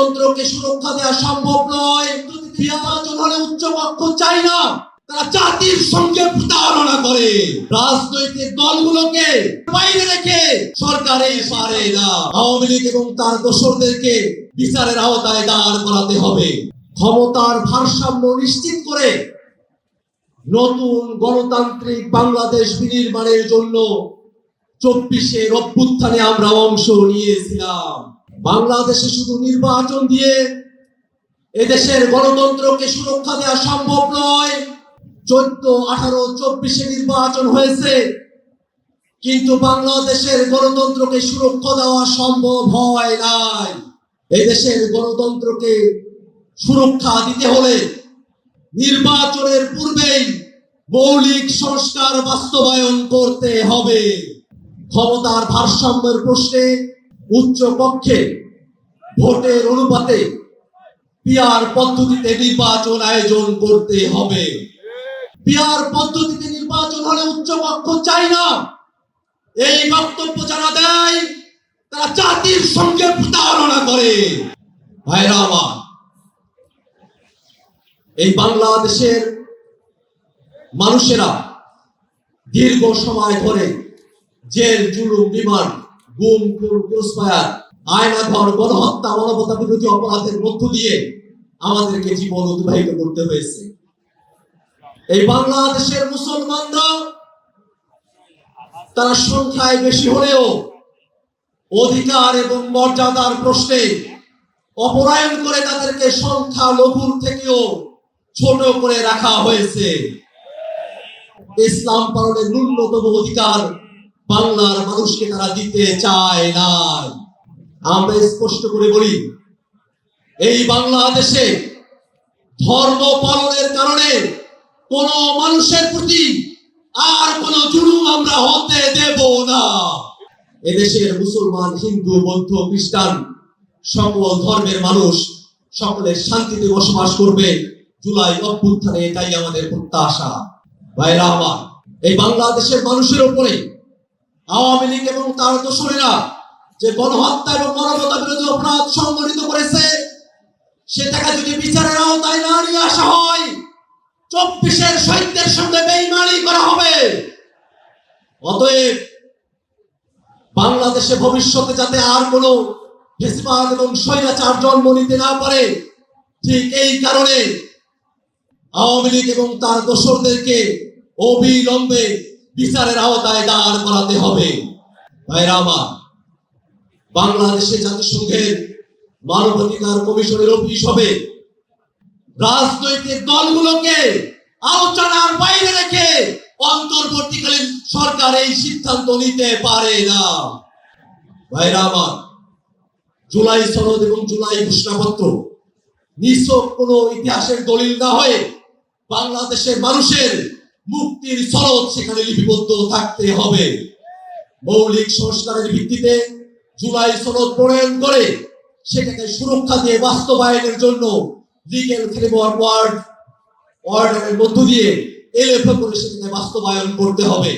গণতন্ত্রকে সুরক্ষা দেওয়া সম্ভব নয়। হলে উচ্চপক্ষ চাই না। তারা জাতির সঙ্গে প্রতারণা করে। রাজনৈতিক দলগুলোকে বাইরে রেখে সরকার পারে না। আওয়ামী লীগ এবং তার দোসরদেরকে বিচারের আওতায় দাঁড় করাতে হবে। ক্ষমতার ভারসাম্য নিশ্চিত করে নতুন গণতান্ত্রিক বাংলাদেশ বিনির্মাণের জন্য চব্বিশের অভ্যুত্থানে আমরা অংশ নিয়েছিলাম। বাংলাদেশে শুধু নির্বাচন দিয়ে এদেশের গণতন্ত্রকে সুরক্ষা দেওয়া সম্ভব নয়। চোদ্দ, আঠারো, চব্বিশে নির্বাচন হয়েছে। কিন্তু বাংলাদেশের গণতন্ত্রকে সুরক্ষা দেওয়া সম্ভব হয় নাই। এদেশের গণতন্ত্রকে সুরক্ষা দিতে হলে নির্বাচনের পূর্বেই মৌলিক সংস্কার বাস্তবায়ন করতে হবে। ক্ষমতার ভারসাম্যের প্রশ্নে উচ্চ কক্ষে ভোটের অনুপাতে পিয়ার পদ্ধতিতে নির্বাচন আয়োজন করতে হবে। পিয়ার পদ্ধতিতে নির্বাচন হলে উচ্চ কক্ষ চাই না। এই বক্তব্য যারা দেয়, তারা জাতির সঙ্গে প্রতারণা করে। ভাইরা এই বাংলাদেশের মানুষেরা দীর্ঘ সময় ধরে জেল, জুলুম, বিমান গুম গণহত্যা মানবতা বিরোধী অপরাধের মধ্য দিয়ে আমাদেরকে জীবন অতিবাহিত করতে হয়েছে। এই বাংলাদেশের মুসলমানরা, তারা সংখ্যায় বেশি হলেও অধিকার এবং মর্যাদার প্রশ্নে অপরায়ণ করে তাদেরকে সংখ্যা লঘুর থেকেও ছোট করে রাখা হয়েছে। ইসলাম পালনের ন্যূনতম অধিকার বাংলার মানুষকে তারা দিতে চায় না আমরা স্পষ্ট করে বলি, এই বাংলাদেশে ধর্ম পালনের কারণে কোন মানুষের প্রতি আর কোন জুলুম আমরা হতে দেব না। এদেশের মুসলমান, হিন্দু, বৌদ্ধ, খ্রিস্টান সকল ধর্মের মানুষ সকলের শান্তিতে বসবাস করবে জুলাই অভ্যুত্থানে, এটাই আমাদের প্রত্যাশা। ভাইরা আমার, এই বাংলাদেশের মানুষের উপরে আওয়ামী লীগ এবং তার দোসরেরা যে গণহত্যা এবং মানবতা বিরোধী অপরাধ সংগঠিত করেছে সেটাকে যদি বিচারের আওতায় না নিয়ে আসা হয়, চব্বিশের শহীদদের সঙ্গে বেইমানি করা হবে। অতএব বাংলাদেশে ভবিষ্যতে যাতে আর কোনো ফেসিবাদ এবং স্বৈরাচার জন্ম নিতে না পারে, ঠিক এই কারণে আওয়ামী লীগ এবং তার দোসরদেরকে অবিলম্বে বিচারের আওতায় দাঁড় করাতে হবে। ভাইরা আমার, বাংলাদেশে জাতিসংঘের মানবাধিকার কমিশনের অফিস হবে। রাজনৈতিক দলগুলোকে আলোচনার বাইরে রেখে অন্তর্বর্তীকালীন সরকার এই সিদ্ধান্ত নিতে পারে না। ভাইরা আমার, জুলাই সনদ এবং জুলাই ঘোষণাপত্র নিছক কোনো ইতিহাসের দলিল না হয়ে বাংলাদেশের মানুষের মুক্তির সরদ সেখানে লিপিবদ্ধ থাকতে হবে। মৌলিক সংস্কারের ভিত্তিতে জুলাই সনদ প্রণয়ন করে সেটাকে সুরক্ষা দিয়ে বাস্তবায়নের জন্য লিগেল ফ্রেমওয়ার্ক ওয়ার্ড অর্ডারের মধ্য দিয়ে এলএফএ করে সেটাকে বাস্তবায়ন করতে হবে।